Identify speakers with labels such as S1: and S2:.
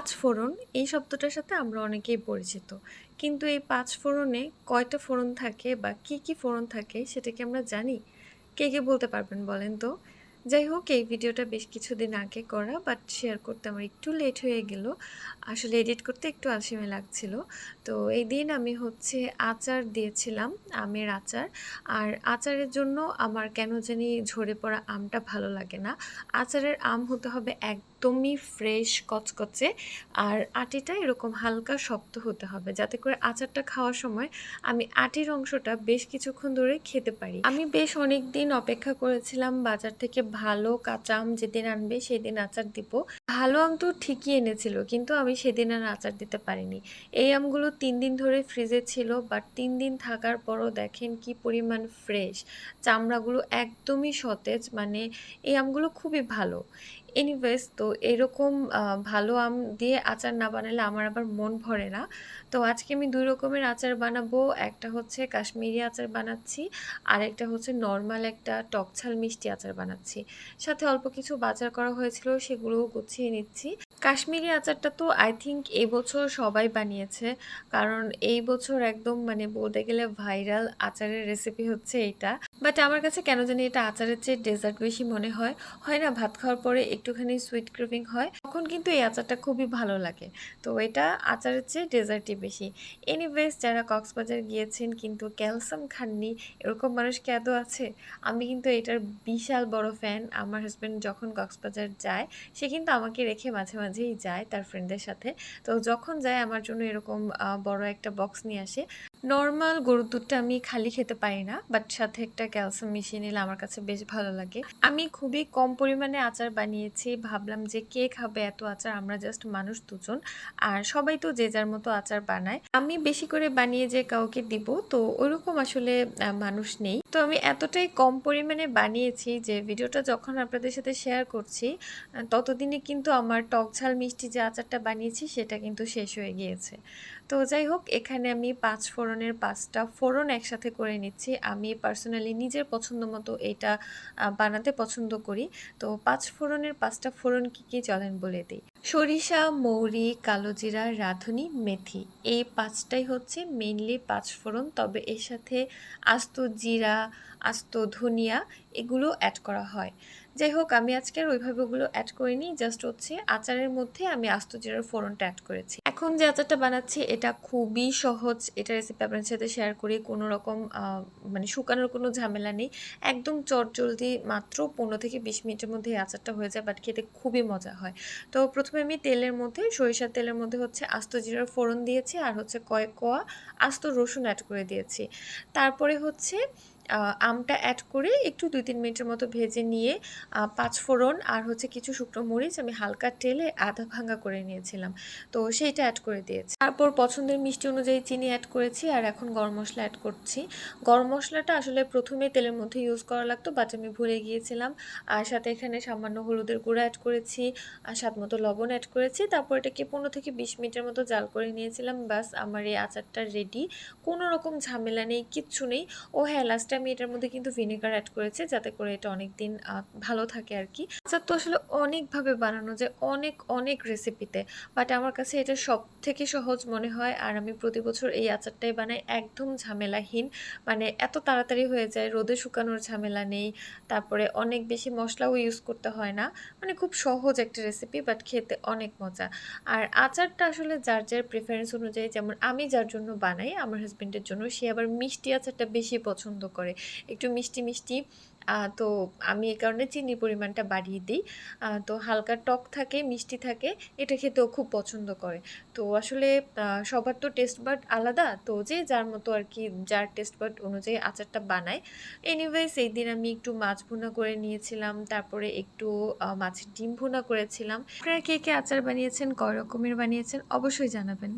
S1: পাঁচ ফোড়ন, এই শব্দটার সাথে আমরা অনেকেই পরিচিত। কিন্তু এই পাঁচ ফোড়নে কয়টা ফোড়ন থাকে বা কি কি ফোড়ন থাকে সেটা কি আমরা জানি? কে কে বলতে পারবেন বলেন তো? যাই হোক, এই ভিডিওটা বেশ কিছুদিন আগে করা বাট শেয়ার করতে আমার একটু লেট হয়ে গেল। আসলে এডিট করতে একটু আলসেমি লাগছিল। তো এই দিন আমি হচ্ছে আচার দিয়েছিলাম, আমের আচার। আর আচারের জন্য আমার কেন জানি ঝরে পড়া আমটা ভালো লাগে না। আচারের আম হতে হবে একদমই ফ্রেশ কচকচে। আর আটিটা এরকম হালকা শক্ত হতে হবে, যাতে করে আচারটা খাওয়ার সময় আমি আটির অংশটা বেশ কিছুক্ষণ ধরে খেতে পারি। আমি বেশ অনেক দিন অপেক্ষা করেছিলাম বাজার থেকে ভালো কাঁচা আম যেদিন আনবে সেদিন আচার দিব। ভালো আম তো ঠিকই এনেছিল, কিন্তু আমি সেদিন আর আচার দিতে পারিনি। এই আমগুলো তিন দিন ধরে ফ্রিজে ছিল বাট তিন দিন থাকার পরও দেখেন কি পরিমাণ ফ্রেশ চামড়াগুলো একদমই সতেজ মানে এই আমগুলো খুবই ভালো। এনিওয়েজ তো এরকম ভালো আম দিয়ে আচার না বানালে আমার আবার মন ভরে না। তো আজকে আমি দুই রকমের আচার বানাবো। একটা হচ্ছে কাশ্মীরি আচার বানাচ্ছি, আর একটা হচ্ছে নর্মাল একটা টকছাল মিষ্টি আচার বানাচ্ছি। সাথে অল্প কিছু বাজার করা হয়েছিল, সেগুলোও গুছিয়ে নিচ্ছি। কাশ্মীরি আচারটা তো আই থিঙ্ক এই বছর সবাই বানিয়েছে, কারণ এই বছর একদম মানে বলতে গেলে ভাইরাল আচারের রেসিপি হচ্ছে এইটা। বাট আমার কাছে কেন জানি এটা আচারের চেয়ে ডেজার্ট বেশি মনে হয়। হয় না, ভাত খাওয়ার পরে একটুখানি সুইট ক্রিপিং হয়, তখন কিন্তু এই আচারটা খুবই ভালো লাগে। তো এটা আচারের চেয়ে ডেজার্টই বেশি। এনিওয়েজ যারা কক্সবাজার গিয়েছেন কিন্তু ক্যালসিয়াম খাননি, এরকম মানুষ কি এত আছে? আমি কিন্তু এটার বিশাল বড় ফ্যান আমার হাজব্যান্ড যখন কক্সবাজার যায়, সে কিন্তু আমাকে রেখে মাঝে মাঝেই যায় তার ফ্রেন্ডদের সাথে। তো যখন যায়, আমার জন্য এরকম বড় একটা বক্স নিয়ে আসে। নর্মাল গরুর দুধটা আমি খালি খেতে পারি না বাট সাথে একটা ক্যালসিয়াম মিশিয়ে নিলে আমার কাছে বেশ ভালো লাগে। আমি খুবই কম পরিমাণে আচার বানিয়েছি, ভাবলাম যে কে খাবে এত আচার, আমরা জাস্ট মানুষ দুজন, আর সবাই তো যে যার মতো আচার বানায়। আমি বেশি করে বানিয়ে যে কাউকে দিব, তো ওইরকম আসলে মানুষ নেই। তো আমি এতটাই কম পরিমাণে বানিয়েছি যে ভিডিওটা যখন আপনাদের সাথে শেয়ার করছি ততদিনে কিন্তু আমার টক ঝাল মিষ্টি যে আচারটা বানিয়েছি, সেটা কিন্তু শেষ হয়ে গিয়েছে। তো যাই হোক, এখানে আমি পাঁচ ফোড়নের পাঁচটা ফোড়ন একসাথে করে নিচ্ছি। আমি পার্সোনালি নিজের পছন্দ মতো এটা বানাতে পছন্দ করি। তো পাঁচ ফোড়নের পাঁচটা ফোড়ন কী কী চলেন বলে দিই। সরিষা, মৌরি কালোজিরা রাঁধুনি, মেথি। এই পাঁচটাই হচ্ছে মেইনলি পাঁচ ফোড়ন। তবে এর সাথে আস্ত জিরা, আস্ত ধনিয়া এগুলো অ্যাড করা হয়। যাই হোক আমি আজকে আর ওইভাবে ওগুলো অ্যাড করিনি জাস্ট হচ্ছে আচারের মধ্যে আমি আস্ত জিরার ফোড়নটা অ্যাড করেছি। এখন যে আচারটা বানাচ্ছি, এটা খুবই সহজ। এটা রেসিপি আপনার সাথে শেয়ার করি, কোনো রকম মানে শুকানোর কোনো ঝামেলা নেই। একদম চটজলদি মাত্র পনেরো থেকে বিশ মিনিটের মধ্যে এই আচারটা হয়ে যায় বাট খেতে খুবই মজা হয়। তো প্রথমে আমি তেলের মধ্যে, সরিষার তেলের মধ্যে হচ্ছে আস্ত জিরার ফোড়ন দিয়েছি, আর হচ্ছে কয়েক কোয়া আস্ত রসুন অ্যাড করে দিয়েছি। তারপরে হচ্ছে আমটা অ্যাড করে একটু দুই তিন মিনিটের মতো ভেজে নিয়ে পাঁচ ফোড়ন আর হচ্ছে কিছু শুকনো মরিচ আমি হালকা টেলে আধা ভাঙ্গা করে নিয়েছিলাম। তো সেইটা অ্যাড করে দিয়েছি। তারপর পছন্দের মিষ্টি অনুযায়ী চিনি অ্যাড করেছি আর এখন গরম মশলা অ্যাড করছি। গরম মশলাটা আসলে প্রথমে তেলের মধ্যে ইউজ করা লাগতো বাট আমি ভুলে গিয়েছিলাম। আর সাথে এখানে সামান্য হলুদের গুঁড়া অ্যাড করেছি, আর স্বাদ মতো লবণ অ্যাড করেছি। তারপর এটাকে পনেরো থেকে বিশ মিনিটের মতো জাল করে নিয়েছিলাম। বাস আমার এই আচারটা রেডি কোনো রকম ঝামেলা নেই, কিচ্ছু নেই। ও হ্যাঁ লাস্টে আমি এটার মধ্যে কিন্তু ভিনেগার অ্যাড করেছি যাতে করে এটা অনেক দিন ভালো থাকে আর কি আচার তো আসলে অনেকভাবে বানানো যায়, অনেক অনেক রেসিপিতে বাট আমার কাছে এটা সব থেকে সহজ মনে হয়, আর আমি প্রতি বছর এই আচারটাই বানাই একদম ঝামেলাহীন। মানে এত তাড়াতাড়ি হয়ে যায়, রোদে শুকানোর ঝামেলা নেই, তারপরে অনেক বেশি মশলাও ইউজ করতে হয় না। মানে খুব সহজ একটা রেসিপি বাট খেতে অনেক মজা। আর আচারটা আসলে যার যার প্রেফারেন্স অনুযায়ী, যেমন আমি যার জন্য বানাই, আমার হাজব্যান্ডের জন্য, সে আবার মিষ্টি আচারটা বেশি পছন্দ করে। একটু মিষ্টি মিষ্টি। তো আমি এই কারণে চিনির পরিমাণটা বাড়িয়ে দিই। তো হালকা টক থাকে, মিষ্টি থাকে, এটা খেতেও খুব পছন্দ করে। তো আসলে সবার তো টেস্ট বাড আলাদা, তো যে যার মতো আর কি যার টেস্ট বাড অনুযায়ী আচারটা বানায়। এনিওয়েজ এই দিন আমি একটু মাছ ভুনা করে নিয়েছিলাম, তারপরে একটু মাছের ডিম ভুনা করেছিলাম। আপনারা কে কে আচার বানিয়েছেন, কয় রকমের বানিয়েছেন, অবশ্যই জানাবেন।